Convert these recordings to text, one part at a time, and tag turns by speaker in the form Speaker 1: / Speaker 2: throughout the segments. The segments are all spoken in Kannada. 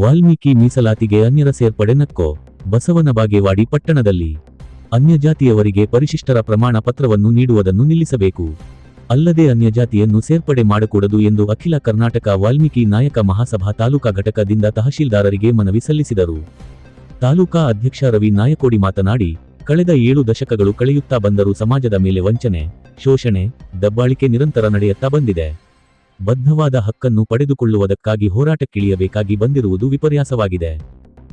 Speaker 1: ವಾಲ್ಮೀಕಿ ಮೀಸಲಾತಿಗೆ ಅನ್ಯರ ಸೇರ್ಪಡೆ ನಕ್ಕೋ. ಬಸವನ ಬಾಗೇವಾಡಿ ಪಟ್ಟಣದಲ್ಲಿ ಅನ್ಯಜಾತಿಯವರಿಗೆ ಪರಿಶಿಷ್ಟರ ಪ್ರಮಾಣ ಪತ್ರವನ್ನು ನೀಡುವುದನ್ನು ನಿಲ್ಲಿಸಬೇಕು. ಅಲ್ಲದೆ ಅನ್ಯಜಾತಿಯನ್ನು ಸೇರ್ಪಡೆ ಮಾಡಕೂಡದು ಎಂದು ಅಖಿಲ ಕರ್ನಾಟಕ ವಾಲ್ಮೀಕಿ ನಾಯಕ ಮಹಾಸಭಾ ತಾಲೂಕಾ ಘಟಕದಿಂದ ತಹಶೀಲ್ದಾರರಿಗೆ ಮನವಿ ಸಲ್ಲಿಸಿದರು. ತಾಲೂಕಾ ಅಧ್ಯಕ್ಷ ರವಿ ನಾಯಕೋಡಿ ಮಾತನಾಡಿ, ಕಳೆದ ಏಳು ದಶಕಗಳು ಕಳೆಯುತ್ತಾ ಬಂದರೂ ಸಮಾಜದ ಮೇಲೆ ವಂಚನೆ, ಶೋಷಣೆ, ದಬ್ಬಾಳಿಕೆ ನಿರಂತರ ನಡೆಯುತ್ತಾ ಬಂದಿದೆ. ಬದ್ಧವಾದ ಹಕ್ಕನ್ನು ಪಡೆದುಕೊಳ್ಳುವುದಕ್ಕಾಗಿ ಹೋರಾಟಕ್ಕಿಳಿಯಬೇಕಾಗಿ ಬಂದಿರುವುದು ವಿಪರ್ಯಾಸವಾಗಿದೆ.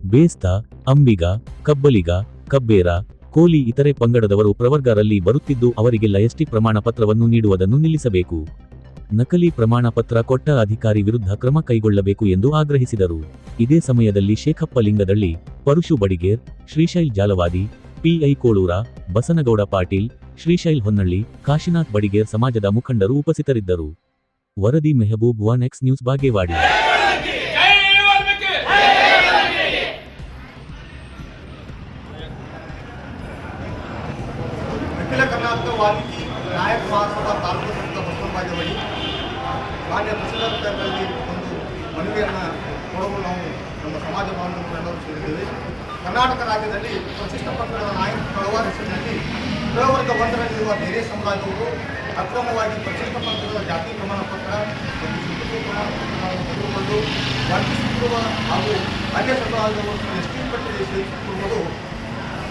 Speaker 1: ಬೇಸ್ತ, ಅಂಬಿಗ, ಕಬ್ಬಲಿಗ, ಕಬ್ಬೇರ, ಕೋಲಿ ಇತರೆ ಪಂಗಡದವರು ಪ್ರವರ್ಗರಲ್ಲಿ ಬರುತ್ತಿದ್ದು ಅವರಿಗೆ ಲಯಸ್ಟಿ ಪ್ರಮಾಣ ಪತ್ರವನ್ನು ನೀಡುವುದನ್ನು ನಿಲ್ಲಿಸಬೇಕು. ನಕಲಿ ಪ್ರಮಾಣ ಪತ್ರ ಕೊಟ್ಟ ಅಧಿಕಾರಿ ವಿರುದ್ಧ ಕ್ರಮ ಕೈಗೊಳ್ಳಬೇಕು ಎಂದು ಆಗ್ರಹಿಸಿದರು. ಇದೇ ಸಮಯದಲ್ಲಿ ಶೇಖಪ್ಪ ಲಿಂಗದಳ್ಳಿ, ಪರಶು ಬಡಿಗೇರ್, ಶ್ರೀಶೈಲ್ ಜಾಲವಾದಿ, ಪಿಐ ಕೋಳೂರ, ಬಸನಗೌಡ ಪಾಟೀಲ್, ಶ್ರೀಶೈಲ್ ಹೊನ್ನಳ್ಳಿ, ಕಾಶಿನಾಥ್ ಬಡಿಗೇರ್ ಸಮಾಜದ ಮುಖಂಡರು ಉಪಸ್ಥಿತರಿದ್ದರು. ವರದಿ Mehboob one X news Bagewadi.
Speaker 2: ಜೈ ವಾಲ್ಮೀಕಿ
Speaker 3: ಅಖಿಲ ಕರ್ನಾಟಕ ವಾಲ್ಮೀಕಿ ನಾಯಕ ಮಹಾಸಭಾ ತಾಲೂಕು ಸಂಘದ ಬಸವರಾಜವಳಿ ಮಾನ್ಯ ತಹಸೀಲ್ದಾರ್ಗಳಲ್ಲಿ ಒಂದು ಮನವಿಯನ್ನು ಕೊಡಲು ನಾವು ನಮ್ಮ ಸಮಾಜ ಬಾಂಧವರೆಲ್ಲರೂ ಸೇರಿದ್ದೇವೆ. ಕರ್ನಾಟಕ ರಾಜ್ಯದಲ್ಲಿ ಪರಿಶಿಷ್ಟ ಪಂಗಡದ ನಾಯಕ ಕಳವಾರ ಹೆಸರಿನಲ್ಲಿ ಪ್ರವರ್ಗ ಒಂದರಲ್ಲಿರುವ ಬೇರೆ ಸಮುದಾಯದವರು ಅಕ್ರಮವಾಗಿ ಪರಿಶಿಷ್ಟ ಪಂಥದ ಜಾತಿ ಪ್ರಮಾಣ ಪತ್ರ ಮತ್ತು ಪ್ರಮಾಣ ಪತ್ರಗಳನ್ನು ತೆಗೆದುಕೊಂಡು ವಂಚಿಸುತ್ತಿರುವ ಹಾಗೂ ಅನ್ಯ ಸಮುದಾಯದವರು ಎಸ್ಟಿ ಪಟ್ಟಿಗೆ ಸೇರಿಸುತ್ತಿರುವುದು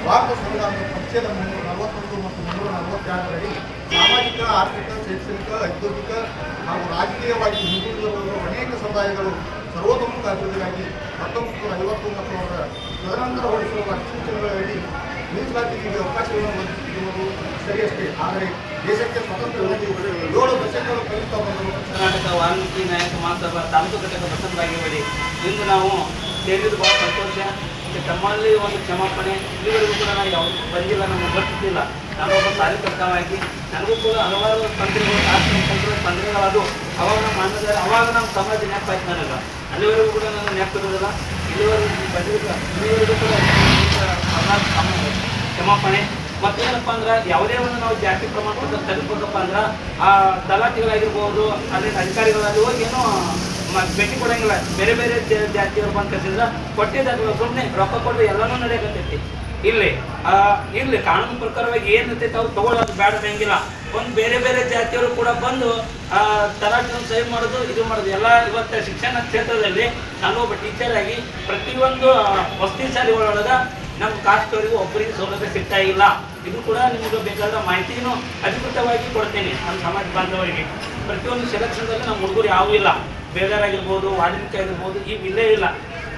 Speaker 3: ಭಾರತ ಸಂವಿಧಾನದ ಪಕ್ಷದ ಮುನ್ನೂರ ನಲವತ್ತೊಂದು ಮತ್ತು ಮುನ್ನೂರ ನಲವತ್ತೆರಡರಲ್ಲಿ ಸಾಮಾಜಿಕ, ಆರ್ಥಿಕ, ಶೈಕ್ಷಣಿಕ, ಔದ್ಯೋಗಿಕ ಹಾಗೂ ರಾಜಕೀಯವಾಗಿ ಹಿಂದುಳಿದವರು ಅನೇಕ ಸಮುದಾಯಗಳು ಸರ್ವತೋಮುಖ ಅಭಿವೃದ್ಧಿಗಾಗಿ ಹತ್ತೊಂಬತ್ತು ನೂರ ಐವತ್ತೊಂಬತ್ತರ ತದನಂತರ ಹೊರಡಿಸಿರುವ ಅಧಿಸೂಚನೆಗಳಡಿ ಮೀಸಲಾತಿಗೆ ಅವಕಾಶಗಳನ್ನು ಒದಗಿಸುತ್ತಿರುವುದು ಸರಿಯಷ್ಟೇ ಆದರೆ ದೇಶಕ್ಕೆ ಸ್ವತಂತ್ರ ಏಳು ದಶಕಗಳು ಕಲಿತಾ
Speaker 4: ಕರ್ನಾಟಕ ವಾಲ್ಮೀಕಿ ನಾಯಕ ಮಹಾಸಭಾ ತಾಲೂಕು ಘಟಕ ಬಸವರಾಗಿವಡಿ ಇಂದು ನಾವು ಸೇರಿದ್ದು ಬಹಳ ಸಂತೋಷ ಮತ್ತು ತಮ್ಮಲ್ಲಿ ಒಂದು ಕ್ಷಮಾಪಣೆ ಇಲ್ಲಿವರೆಗೂ ಕೂಡ ನಾನು ಯಾವ ಬಂದಿಲ್ಲ ನಾನು ಗೊತ್ತಿಲ್ಲ ನಾನೊಬ್ಬ ಕಾರ್ಯಕರ್ತವಾಗಿ ನನಗೂ ಕೂಡ ಹಲವಾರು ತೊಂದರೆಗಳು ಆರ್ಥಿಕ ತೊಂದರೆ ತೊಂದರೆಗಳದು ಅವಾಗ ನಮ್ಮ ಅಣ್ಣದ ಅವಾಗ ನಮ್ಮ ಸಮಾಜ ನೆನಪಾಯ್ತು ನನಗೆ ಅಲ್ಲಿವರೆಗೂ ಕೂಡ ನಾನು ನೆನಪಿರೋದಿಲ್ಲ ಇಲ್ಲಿವರೆಗೂ ಬಂದಿಲ್ಲ ಇಲ್ಲಿವರೆಗೂ ಕೂಡ ಕ್ಷಮಾಪಣೆ. ಮತ್ತೇನಪ್ಪ ಅಂದ್ರೆ ಯಾವುದೇ ಒಂದು ನಾವು ಜಾತಿ ಪ್ರಮಾಣ ಪತ್ರ ತೆಗೆದುಬೇಕಪ್ಪ ಅಂದ್ರೆ, ಆ ತಲಾಟಿಗಳಾಗಿರ್ಬೋದು ಅಲ್ಲಿ ಅಧಿಕಾರಿಗಳಲ್ಲಿ ಹೋಗಿ ಏನು ಭೇಟಿ ಕೊಡಂಗಿಲ್ಲ. ಬೇರೆ ಬೇರೆ ಜಾತಿಯವರು ಬಂದು ಕಸಿದ್ರೆ ಕೊಟ್ಟಿದ್ದಾಗ ಸುಮ್ಮನೆ ರೊಕ್ಕ ಕೊಟ್ಟು ಎಲ್ಲನೂ ನಡೆಯಕತ್ತೈತಿ. ಇಲ್ಲಿ ಇಲ್ಲಿ ಕಾನೂನು ಪ್ರಕಾರವಾಗಿ ಏನು ಇರ್ತೈತೆ ಅವ್ರು ತಗೊಳ್ಳೋದು ಬೇಡ ಹಂಗಿಲ್ಲ ಒಂದು ಬೇರೆ ಬೇರೆ ಜಾತಿಯವರು ಕೂಡ ಬಂದು, ಆ, ತಲಾಟಿನ ಸಹಿ ಮಾಡೋದು, ಇದು ಮಾಡೋದು. ಎಲ್ಲ ಇವತ್ತು ಶಿಕ್ಷಣ ಕ್ಷೇತ್ರದಲ್ಲಿ ನಾನೊಬ್ಬ ಟೀಚರ್ ಆಗಿ ಪ್ರತಿಯೊಂದು ವಸತಿ ಶಾಲೆಗಳೊಳಗೆ ನಮ್ಮ ಕಾಸ್ಟವರಿಗೂ ಒಬ್ಬರಿಗೆ ಸೌಲಭ್ಯ ಸಿಗ್ತಾ ಇಲ್ಲ. ಇದು ಕೂಡ ನಿಮಗೆ ಬೇಕಾದ ಮಾಹಿತಿಯನ್ನು ಅಧಿಕೃತವಾಗಿ ಕೊಡ್ತೇನೆ ನಮ್ಮ ಸಮಾಜ ಬಾಂಧವರಿಗೆ. ಪ್ರತಿಯೊಂದು ಸೆಲೆಕ್ಷನ್ದಲ್ಲಿ ನಮ್ಮ ಹುಡುಗರು ಯಾವೂ ಇಲ್ಲ. ಬೇಜಾರಾಗಿರ್ಬೋದು ವಾಲ್ಮೀಕಿ ಆಗಿರ್ಬೋದು ಈ ಇಲ್ಲೇ ಇಲ್ಲ.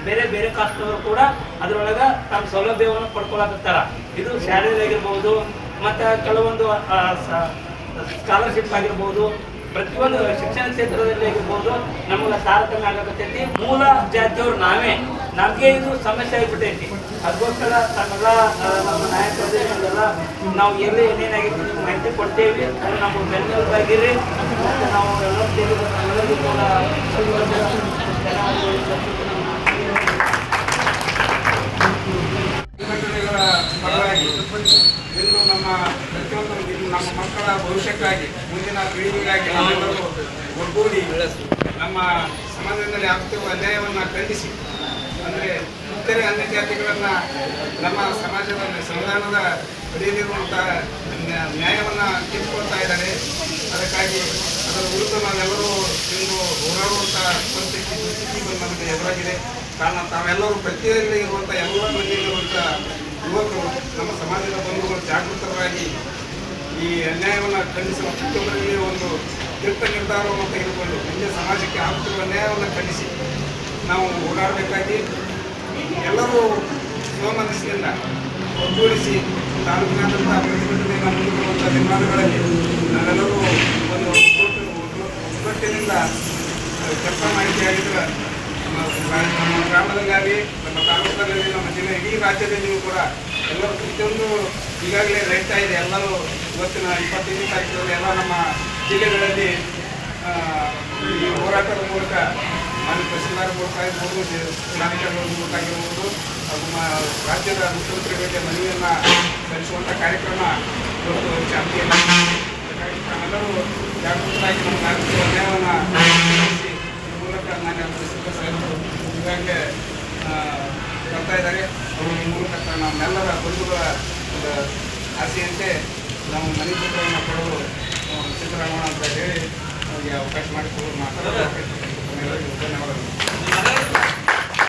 Speaker 4: ಬೇರೆ ಬೇರೆ ಕಾಸ್ಟ್ನವರು ಕೂಡ ಅದರೊಳಗೆ ತಮ್ಮ ಸೌಲಭ್ಯವನ್ನು ಪಡ್ಕೊಳಕತ್ತಾರ. ಇದು ಸ್ಯಾಲರಿ ಆಗಿರ್ಬೋದು, ಮತ್ತು ಕೆಲವೊಂದು ಸ್ಕಾಲರ್ಶಿಪ್ ಆಗಿರ್ಬೋದು, ಪ್ರತಿಯೊಂದು ಶಿಕ್ಷಣ ಕ್ಷೇತ್ರದಲ್ಲಿ ಆಗಿರ್ಬೋದು, ನಮಗೆ ತಾರತಮ್ಯ ಆಗಕತ್ತೈತಿ. ಮೂಲ ಜಾತಿಯವರು ನಾವೇ. ನಮಗೆ ಇದು ಸಮಸ್ಯೆ ಆಗಿಬಿಟ್ಟೈತಿ. ಅದಕ್ಕೋಸ್ಕರ ತಮ್ಮೆಲ್ಲ ನಮ್ಮ ನಾಯಕ ನಮಗೆಲ್ಲ ನಾವು ಎಲ್ಲಿ ಏನೇನಾಗಿತ್ತು ನಿಮ್ಗೆ ಮಾಹಿತಿ ಕೊಡ್ತೇವೆ. ಅದು ನಮ್ಮ ಬೆನ್ನೆಲುಬಾಗಿರಿ ಮತ್ತು ನಾವು ಎಲ್ಲ ಸೇರಿ
Speaker 5: ಇಂದು ನಮ್ಮ ಪ್ರತಿಯೊಂದು ನಮ್ಮ ಮಕ್ಕಳ ಭವಿಷ್ಯಕ್ಕಾಗಿ ಮುಂದಿನ ಪೀಳಿಗೆಗಾಗಿ ನಾವೆಲ್ಲರೂ ಒಗ್ಗೂಡಿ ನಮ್ಮ ಸಮಾಜದಲ್ಲಿ ಆಗ್ತಿರುವ ಅನ್ಯಾಯವನ್ನು ಖಂಡಿಸಿ. ಅಂದರೆ ಇತರೆ ಅನ್ಯ ಜಾತಿಗಳನ್ನು ನಮ್ಮ ಸಮಾಜದಲ್ಲಿ ಸಂವಿಧಾನದ ಅಡಿಯಲ್ಲಿರುವಂತಹ ನ್ಯಾ- ನ್ಯಾಯವನ್ನು ಕಿತ್ಕೊಳ್ತಾ ಇದ್ದಾರೆ. ಅದಕ್ಕಾಗಿ ಅದರ ವಿರುದ್ಧ ನಾವೆಲ್ಲರೂ ಇಂದು ಹೋರಾಡುವಂಥ ಪರಿಸ್ಥಿತಿ ಪರಿಸ್ಥಿತಿ ನಮಗೆ ಎದುರಾಗಿದೆ. ಕಾರಣ ತಾವೆಲ್ಲರೂ ಪ್ರತಿಯಲ್ಲಿ ಇರುವಂಥ ಎಲ್ಲ ಮಂದಿಯಲ್ಲಿರುವಂಥ ಯುವಕರು, ನಮ್ಮ ಸಮಾಜದ ಬಂಧುಗಳು ಜಾಗೃತರಾಗಿ ಈ ಅನ್ಯಾಯವನ್ನು ಖಂಡಿಸುವ ಪ್ರತಿಯೊಬ್ಬರಲ್ಲಿ ಒಂದು ದಿಟ್ಟ ನಿರ್ಧಾರವನ್ನು ತೆಗೆದುಕೊಂಡು, ಹಿಂದೆ ಸಮಾಜಕ್ಕೆ ಆಗುತ್ತಿರುವ ನ್ಯಾಯವನ್ನು ಖಂಡಿಸಿ. ನಾವು ಓಡಾಡಬೇಕಾಗಿ ಎಲ್ಲರೂ ಸ್ವಮನಸ್ಸಿನಿಂದ ಒಗ್ಗೂಡಿಸಿ ತಾಲೂಕಿನಾದ್ಯಂತ ಪ್ರತಿಭಟನೆಯನ್ನು ಮುಂದುವರುವಂಥ ನಿರ್ಮಾಣಗಳಲ್ಲಿ ನಾವೆಲ್ಲರೂ ಒಂದು ಒಗ್ಗಟ್ಟು ಒಗ್ಗಟ್ಟಿನಿಂದ ಕೆಲಸ ಮಾಹಿತಿಯಾಗಿದ್ದರೆ ನಮ್ಮ ಗ್ರಾಮದಲ್ಲಿ ಗ್ರಾಮದಲ್ಲಾಗಲಿ, ನಮ್ಮ ತಾಲೂಕಿನಲ್ಲಿ ನಮ್ಮ ಜಿಲ್ಲೆ ಇಡೀ ರಾಜ್ಯದಲ್ಲಿಯೂ ಕೂಡ ಎಲ್ಲರೂ ಪ್ರತಿಯೊಂದು ಈಗಾಗಲೇ ನಡೀತಾ ಇದೆ. ಎಲ್ಲರೂ ಇವತ್ತಿನ ಇಪ್ಪತ್ತೈದನೇ ತಾರೀಕಿನಲ್ಲಿ ಎಲ್ಲ ನಮ್ಮ ಜಿಲ್ಲೆಗಳಲ್ಲಿ ಈ ಹೋರಾಟದ ಮೂಲಕ ಮಾನ್ಯ ತಹಸೀಲ್ದಾರ್ ಮೂಲಕ ಆಗಿರ್ಬೋದು ಜಿ- ಜಿಲ್ಲಾಧಿಕಾರಿಗಳ ಮೂಲಕ ಆಗಿರ್ಬೋದು ನಮ್ಮ ರಾಜ್ಯದ ಮುಖ್ಯಮಂತ್ರಿಗಳಿಗೆ ಮನವಿಯನ್ನು ಸಲ್ಲಿಸುವಂಥ ಕಾರ್ಯಕ್ರಮ ಇವತ್ತು ಚಾಲ್ತಿಯಲ್ಲಿ ನಾವೆಲ್ಲರೂ ಜಾಗೃತರಾಗಿ ನಮ್ಮ ರಾಜ್ಯದ ಅನ್ಯಾಯವನ್ನು ಈ ಮೂಲಕ ನಾನು ತಹಸೀಲ್ದಾರ್ ಸಾಹೇಬರು ಈಗಾಗಲೇ ಅಂತ ನಮ್ಮೆಲ್ಲರ ಬಂಧುಗಳ ಒಂದು ಆಸೆಯಂತೆ ನಾವು ಮನೆ ಚಿತ್ರವನ್ನು ಕೊಡಲು ಸಿದ್ದರಾಮಯ್ಯ ಅಂತ ಹೇಳಿ ಅವಕಾಶ ಮಾಡಿಕೊಡಲು ಮಾತಾಡೋದು Gracias.